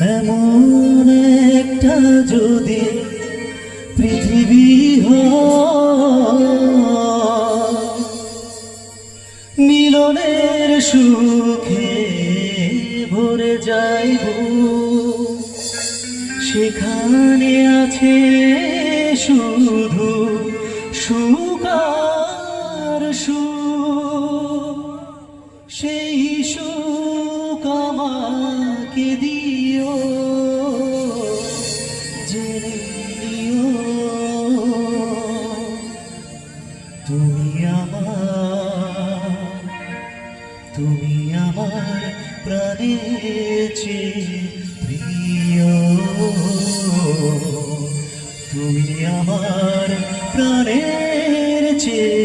এমন একটা যদি পৃথিবী হ মিলনের সুখে ভরে যাইব। সেখানে আছে শুধু সুকার সু সেই সুকামাকে আমাকে দিয়ে জেনে তুমি প্রিয়। তুমি আমার প্রাণের চেয়ে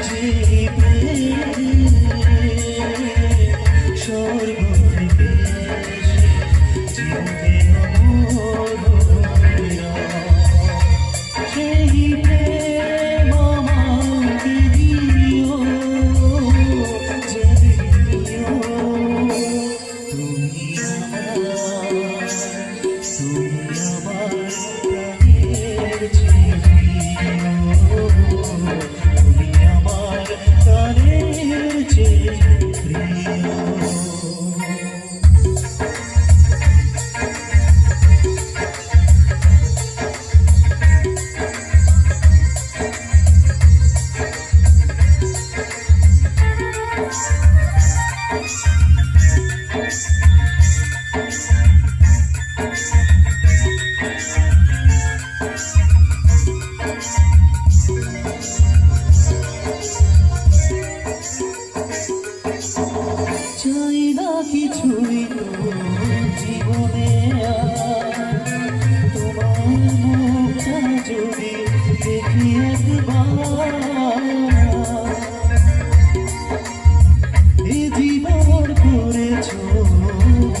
যে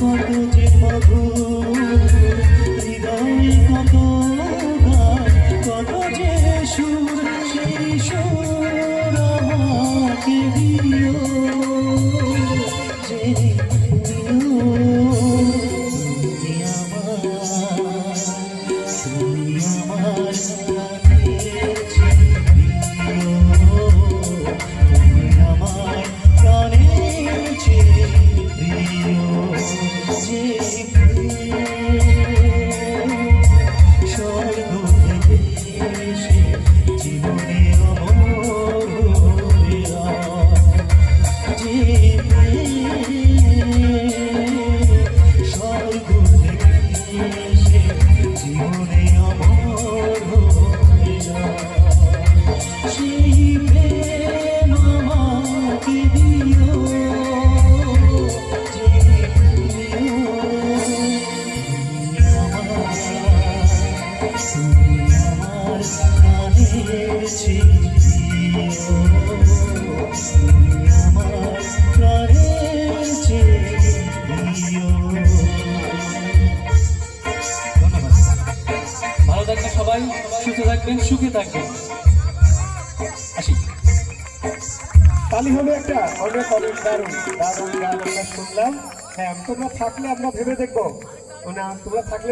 কত যে মধুর জীবনে অমর হইয়া। সেই সবাই সুস্থ থাকবেন, সুখে থাকবেন। আসি। তালি হলো একটা অনেক অনেক দারুণ দারুণ আমরা শুনলাম। হ্যাঁ তোমরা থাকলে আমরা ভেবে দেখব। না, তোমরা থাকলে